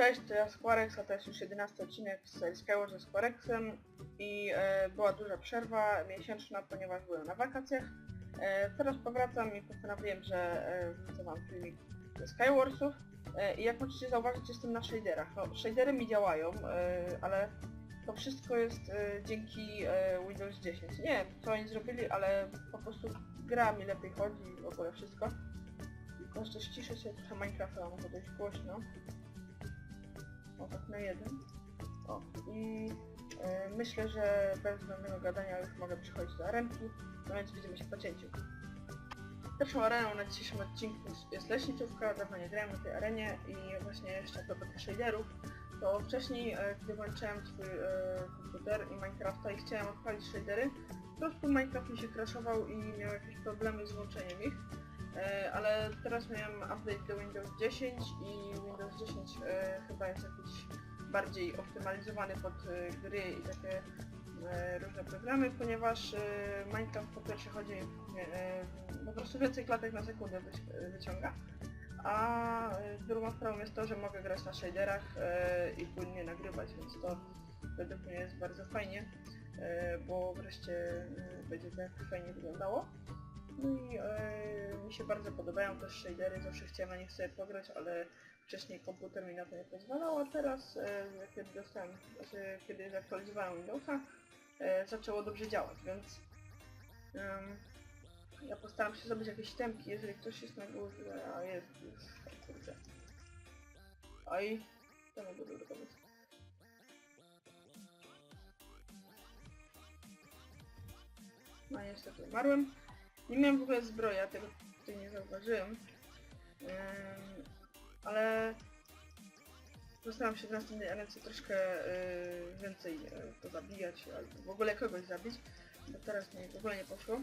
Cześć, to ja Squarex, a to jest już 11 odcinek z Skyward ze Squarexem i e, była duża przerwa miesięczna, ponieważ byłem na wakacjach. E, teraz powracam i postanowiłem, że e, wrzucę wam filmik ze Skywarsów e, i jak możecie zauważyć jestem na shaderach. No, shadery mi działają, e, ale to wszystko jest e, dzięki e, Windows 10. Nie co oni zrobili, ale po prostu gra mi lepiej chodzi w ogóle wszystko. Jeszcze ściszę się trochę Minecrafta, go dość głośno. Na jeden. O, i e, myślę, że bez zbędnego gadania już mogę przechodzić do arenki, no więc widzimy się po cięciu. Pierwszą areną na dzisiejszym odcinku jest- leśniczówka, dawno nie grałem na tej arenie i właśnie jeszcze propos tych shaderów, to wcześniej, e, gdy włączyłem swój e, komputer i Minecrafta i chciałem odpalić shadery, po prostu Minecraft mi się crashował i miał jakieś problemy z włączeniem ich. E, ale teraz miałem update do Windows 10 i Windows 10 e, chyba jest jakiś bardziej optymalizowany pod e, gry i takie różne programy, ponieważ Minecraft po pierwsze chodzi po prostu więcej klatek na sekundę wyci- wyciąga, a drugą sprawą jest to, że mogę grać na shaderach i płynnie nagrywać, więc to według mnie jest bardzo fajnie, bo wreszcie będzie to jakoś fajnie wyglądało. No i e, mi się bardzo podobają też shadery, zawsze chciałem na nich sobie pograć, ale wcześniej komputer mi na to nie pozwalał, a teraz e, kiedy dostałem, znaczy, kiedy zaktualizowałem Windowsa, e, zaczęło dobrze działać, więc ja postaram się zrobić jakieś temki, jeżeli ktoś jest na górze, a jest już, kurczę. Oj, to nie był dobry pomysł. No niestety umarłem. Nie miałem w ogóle zbroja, tego tutaj nie zauważyłem. Ale postaram się w następnej arence troszkę y, więcej y, pozabijać, albo w ogóle kogoś zabić, bo teraz mi w ogóle nie poszło.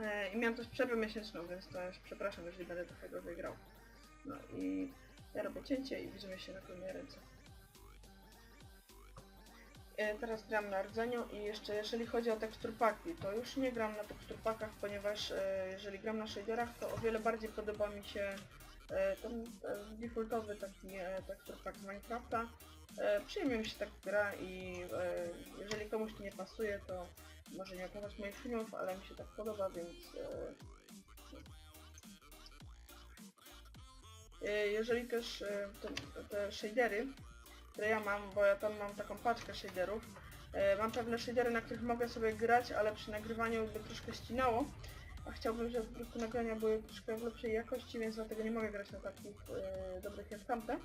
E, I miałem też przerwę miesięczną, więc to już przepraszam, jeżeli będę trochę gorzej grał. No i ja robię cięcie i widzimy się na kolejnej ręce. E, Teraz gram na rdzeniu i jeszcze jeżeli chodzi o teksturpaki, to już nie gram na teksturpakach, ponieważ e, jeżeli gram na shaderach, to o wiele bardziej podoba mi się e, ten defaultowy taki teksturpak Minecrafta. Przyjemnie mi się tak gra i jeżeli komuś to nie pasuje, to może nie oglądać moich filmów, ale mi się tak podoba, więc jeżeli też te, te shadery, które ja mam, bo ja tam mam taką paczkę shaderów. E, mam pewne shadery, na których mogę sobie grać, ale przy nagrywaniu by troszkę ścinało. A chciałbym, żeby po prostu nagrania były troszkę w lepszej jakości, więc dlatego nie mogę grać na takich e, dobrych jak tamte.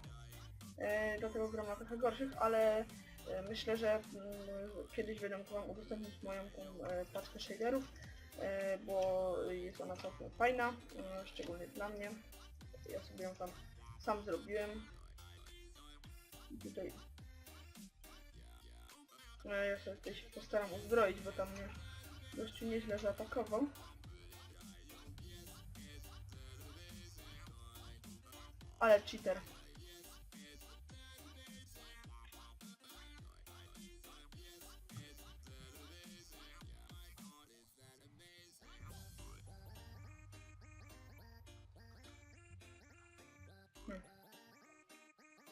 E, dlatego gram na trochę gorszych, ale e, myślę, że mm, kiedyś będę mógł wam udostępnić moją tą e, paczkę shaderów, e, bo jest ona całkiem fajna, e, szczególnie dla mnie. Ja sobie ją tam sam zrobiłem. No, ja się tutaj się postaram uzbroić, bo tam mnie gościu nieźle zaatakował. Ale cheater.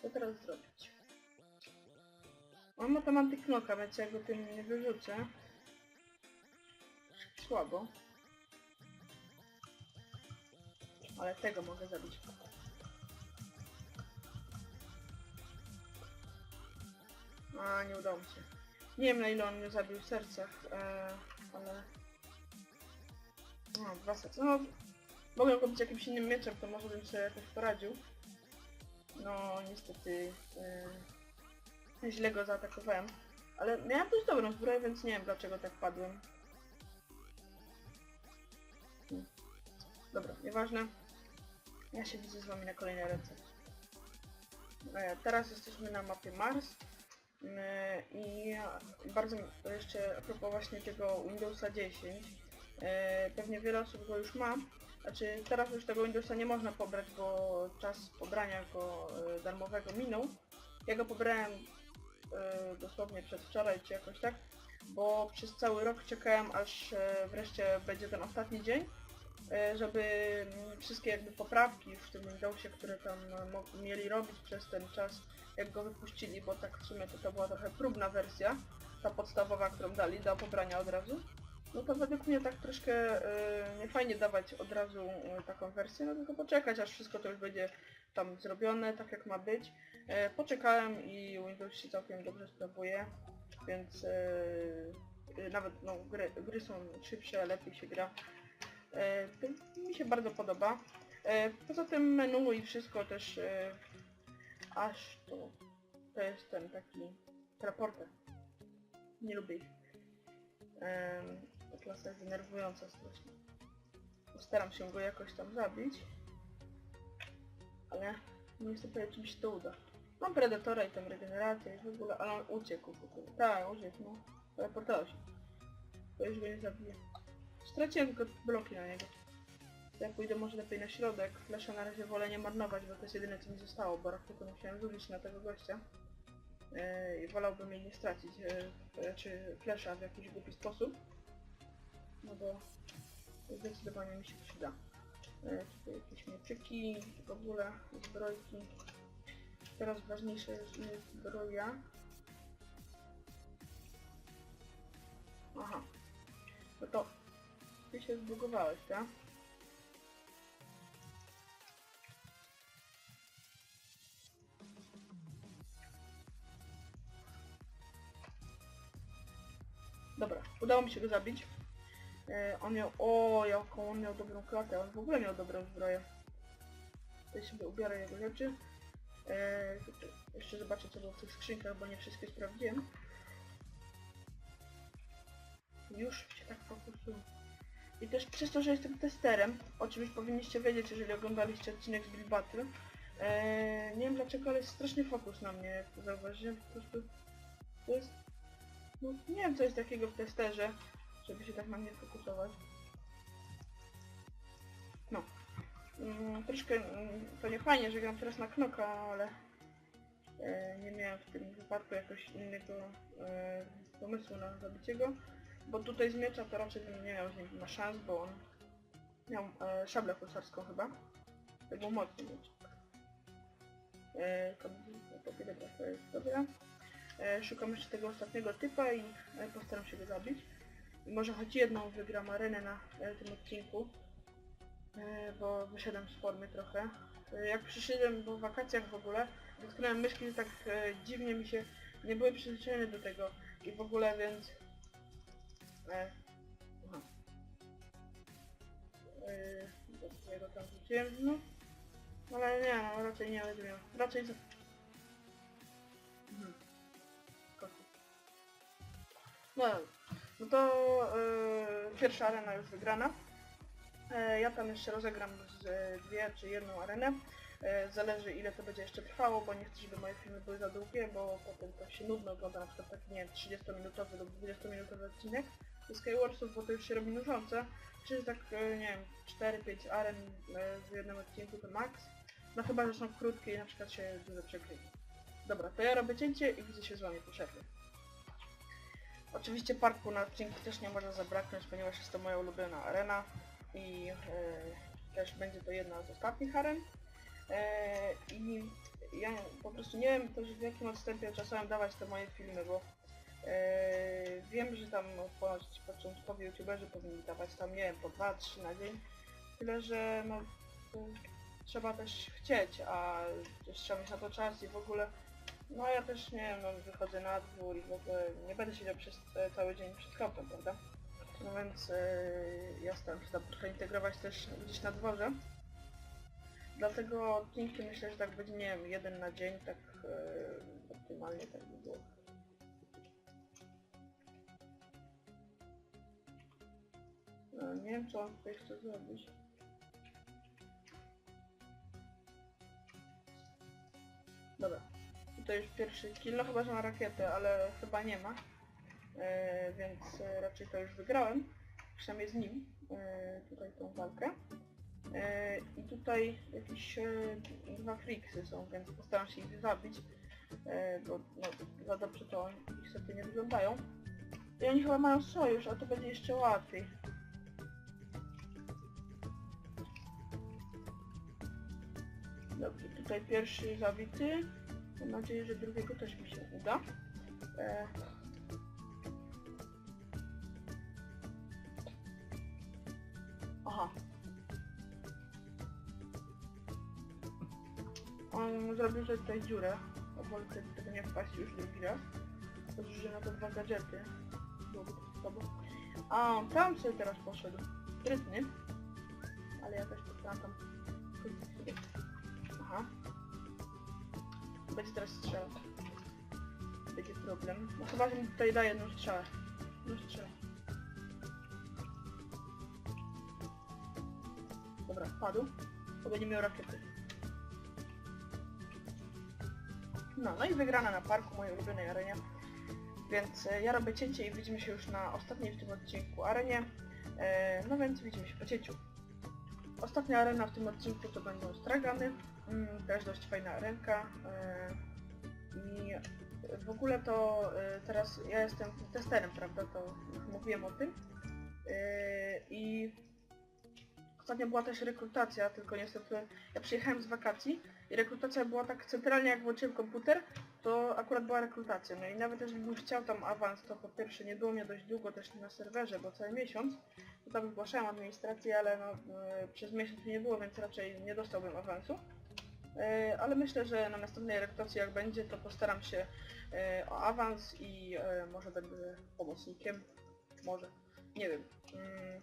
Co teraz zrobić? Mam tam antyknoka, więc jak go tym nie wyrzucę. Słabo. Ale tego mogę zabić. A, nie udało mi się. Nie wiem na ile on mnie zabił w sercach, e, ale... No, dwa serca. No, mogłem go bić jakimś innym mieczem, to może bym sobie jakoś poradził. No, niestety... E, źle go zaatakowałem. Ale miałem dość dobrą zbroję, więc nie wiem dlaczego tak padłem. Dobra, nieważne. Ja się widzę z wami na kolejnej ręce. E, teraz jesteśmy na mapie Mars. E, I bardzo jeszcze a propos właśnie tego Windowsa 10. E, pewnie wiele osób go już ma. Znaczy teraz już tego Windowsa nie można pobrać, bo czas pobrania go e, darmowego minął. Ja go pobrałem e, dosłownie przedwczoraj czy jakoś tak, bo przez cały rok czekałem aż e, wreszcie będzie ten ostatni dzień e, żeby mm, wszystkie jakby poprawki w tym Windowsie, które tam mieli robić przez ten czas, jak go wypuścili, bo tak w sumie to, to była trochę próbna wersja, ta podstawowa, którą dali do pobrania od razu. No to według mnie tak troszkę e, nie fajnie dawać od razu e, taką wersję, no tylko poczekać aż wszystko to już będzie tam zrobione, tak jak ma być. E, poczekałem i Windows się całkiem dobrze sprawuje, więc nawet no, gry, gry są szybsze, lepiej się gra. Mi się bardzo podoba. Poza tym menu i wszystko też aż to, to jest ten taki raporter. Nie lubię ich. Klasa jest denerwująca strasznie. Staram się go jakoś tam zabić. Ale nie chcę powiedzieć, czy mi się to uda. Mam Predatora i tam regenerację i w ogóle, ale on uciekł w ogóle. Tak, uciekł, no. Teleportował się. To już go nie zabije. Straciłem tylko bloki na niego. Ja pójdę może lepiej na środek. Flesza na razie wolę nie marnować, bo to jest jedyne co mi zostało, bo tylko musiałem zużyć na tego gościa. Yy, I wolałbym jej nie stracić, yy, czy flesza w jakiś głupi sposób. No bo zdecydowanie mi się przyda. Yy, tutaj jakieś mieczyki, w ogóle zbrojki. Teraz ważniejsze jest zbroja. Aha. No to ty się zbugowałeś, tak? Dobra, udało mi się go zabić. E, on miał... O, jaką on miał dobrą klatę. On w ogóle miał dobrą zbroję. Tutaj sobie ubiorę jego rzeczy. E, jeszcze zobaczę co było w tych skrzynkach, bo nie wszystkie sprawdziłem. Już się tak fokusuję. I też przez to, że jestem testerem, o czym już powinniście wiedzieć, jeżeli oglądaliście odcinek z Bill Battle, e, nie wiem dlaczego, ale jest straszny fokus na mnie, jak zauważyłem, po prostu to jest... No, nie wiem co jest takiego w testerze, żeby się tak na mnie fokusować. No. Mm, troszkę mm, to nie fajnie, że gram teraz na knoka, ale e, nie miałem w tym wypadku jakoś innego e, pomysłu na zabicie go. Bo tutaj z miecza to raczej bym nie miał z nim szans, bo on miał e, szablę husarską chyba. To był mocny miecz. E, dobra, to jest dobra. E, szukam jeszcze tego ostatniego typa i e, postaram się go zabić. Może choć jedną wygram arenę na e, tym odcinku. E, bo wyszedłem z formy trochę. E, jak przyszedłem po wakacjach w ogóle, dotknąłem myszki, tak e, dziwnie mi się nie były przyzwyczajone do tego i w ogóle, więc... E, aha. E, go tam rzuciłem, no. Ale nie, no, raczej nie będę miał. Raczej... Mhm. Koty. No dobra. No to e, pierwsza arena już wygrana. E, Ja tam jeszcze rozegram z e, dwie czy jedną arenę. E, Zależy ile to będzie jeszcze trwało, bo nie chcę, żeby moje filmy były za długie, bo potem to się nudno ogląda na przykład taki, nie wiem, 30-minutowy lub 20-minutowy odcinek ze Skywarsów, bo to już się robi nużące. Czy tak, e, nie wiem, 4-5 aren e, w jednym odcinku to max. No chyba, że są krótkie i na przykład się dużo przekryje. Dobra, to ja robię cięcie i widzę się z wami po przerwie. Oczywiście parku na odcinku też nie może zabraknąć, ponieważ jest to moja ulubiona arena i e, też będzie to jedna z ostatnich aren. E, I ja po prostu nie wiem też w jakim odstępie czasowym dawać te moje filmy, bo e, wiem, że tam ponoć początkowi youtuberzy powinni dawać tam, nie wiem, po 2-3 na dzień. Tyle, że no trzeba też chcieć, a też trzeba mieć na to czas i w ogóle no ja też nie wiem, wychodzę na dwór i w ogóle nie będę siedział przez e, cały dzień przed kompem, prawda? No więc e, ja staram się tam trochę integrować też gdzieś na dworze. Dlatego odcinki myślę, że tak będzie, nie wiem, jeden na dzień, tak e, optymalnie tak by było. No, nie wiem co on tutaj chce zrobić. Dobra tutaj już pierwszy kill, no chyba, że ma rakietę, ale chyba nie ma. E, więc raczej to już wygrałem. Przynajmniej z nim e, tutaj tą walkę. E, I tutaj jakieś e, dwa friksy są, więc postaram się ich zabić, e, bo no, za dobrze to oni niestety nie wyglądają. I oni chyba mają sojusz, a to będzie jeszcze łatwiej. Dobrze, tutaj pierwszy zabity. Mam nadzieję, że drugiego też mi się uda. E... Aha. On zrobił sobie tutaj dziurę. Obol wtedy tego nie wpaść już drugi raz. Zużyję na to dwa gadżety. Byłoby to. A on tam sobie teraz poszedł. Sprytny. Teraz strzelał. Będzie problem. No chyba, że mi tutaj daje. Jedną strzałę. Dobra, padł. Bo będzie miał rakiety. No, no i wygrana na parku mojej ulubionej arenie. Więc e, ja robię cięcie i widzimy się już na ostatniej w tym odcinku arenie. E, no więc widzimy się po cięciu. Ostatnia arena w tym odcinku to będą stragany. Mm, też dość fajna arenka. E, I w ogóle to e, teraz ja jestem testerem, prawda? To mówiłem o tym. E, I ostatnio była też rekrutacja, tylko niestety ja przyjechałem z wakacji i rekrutacja była tak centralnie jak włączyłem komputer, to akurat była rekrutacja. No i nawet jeżeli bym chciał tam awans, to po pierwsze nie było mnie dość długo też na serwerze, bo cały miesiąc. To tam zgłaszałem administrację, ale no, e, przez miesiąc nie było, więc raczej nie dostałbym awansu. E, ale myślę, że na następnej rekrutacji jak będzie, to postaram się e, o awans i e, może będę pomocnikiem. Może. Nie wiem. Mm,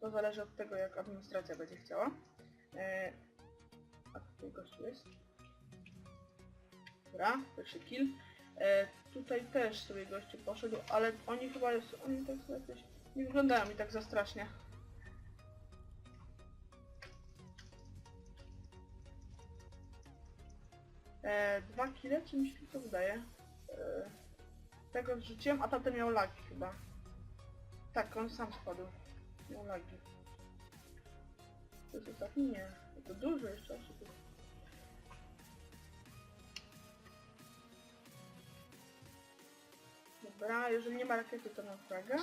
to zależy od tego, jak administracja będzie chciała. A tutaj gościu jest. Dobra, pierwszy kill. Tutaj też sobie gościu poszedł, ale oni chyba oni tak nie wyglądają mi tak za strasznie. E, dwa kile, czy mi się to wydaje? E, tego zrzuciłem, a tamten miał lagi chyba. Tak, on sam spadł. Miał lagi. To jest ostatni? Nie. To dużo jeszcze osób. Dobra, jeżeli nie ma rakiety, to mam flagę.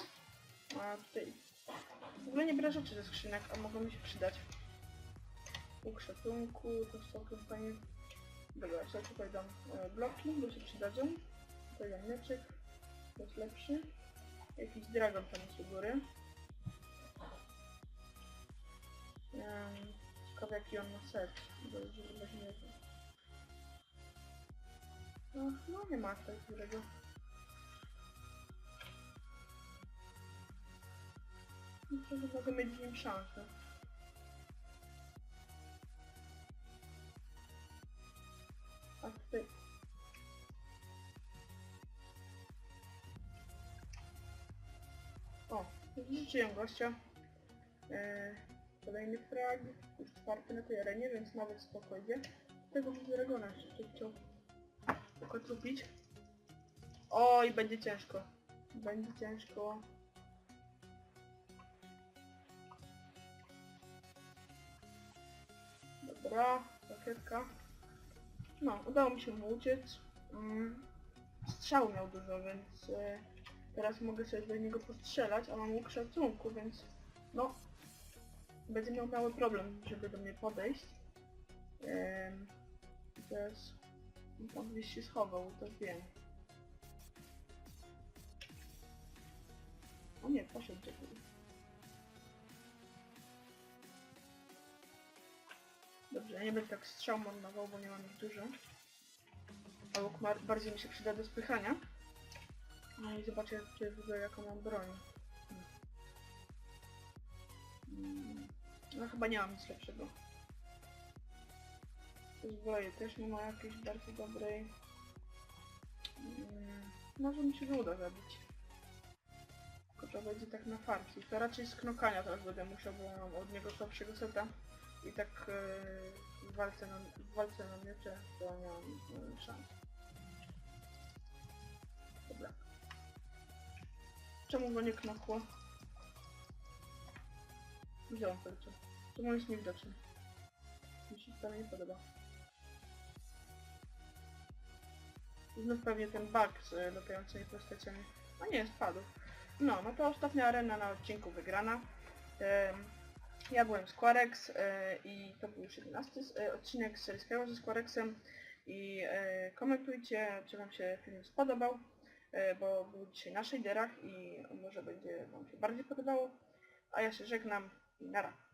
A tutaj... W ogóle nie biorę rzeczy ze skrzynek, a mogą mi się przydać. Łuk szacunku, to jest całkiem fajnie. Dobra, sobie tutaj dam e, bloki, bo się przydadzą. Tutaj dam mieczek, to jest lepszy. Jakiś dragon tam jest u góry. Um, ciekawe jaki on ma set. Bo jeżeli weźmie to. No, no nie ma tak dużego. Myślę, że mogę mieć z nim szansę. Rzuciłem gościa. Eee, kolejny frag, już czwarty na tej arenie, więc nawet spokojnie. Tego dragona jeszcze chciał pokotrupić. Oj, będzie ciężko. Będzie ciężko. Dobra, rakietka. No, udało mi się mu uciec. Mm, strzał miał dużo, więc e, teraz mogę sobie do niego postrzelać, a mam łuk szacunku, więc no, będzie miał mały problem, żeby do mnie podejść. Ehm, teraz tam gdzieś się schował, to wiem. O nie, poszedł do góry. Dobrze, ja nie będę tak strzał marnował, bo nie mam ich dużo. A łuk bardziej mi się przyda do spychania. No i zobaczę czy w ogóle jaką mam broń. Mm, No chyba nie mam nic lepszego. Zbroję też nie ma jakiejś bardzo dobrej. Mm, Może mi się uda zabić. Tylko to będzie tak na farki. To raczej z knokania teraz będę musiał, bo mam od niego słabszego seta. I tak e, w walce na, w walce na miecze to nie mam e, szans. Czemu go nie knokło? Wziąłem serce. Czemu jest niewidoczny? Mi się to nie podoba. Znów pewnie ten bug z latającymi postaciami. A nie, spadł. No, no to ostatnia arena na odcinku wygrana. Ja byłem Squarex e, i to był już 11 s- e, odcinek z serii ze Squarexem i e, komentujcie, czy wam się film spodobał, bo był dzisiaj na shaderach i może będzie wam się bardziej podobało. A ja się żegnam i nara.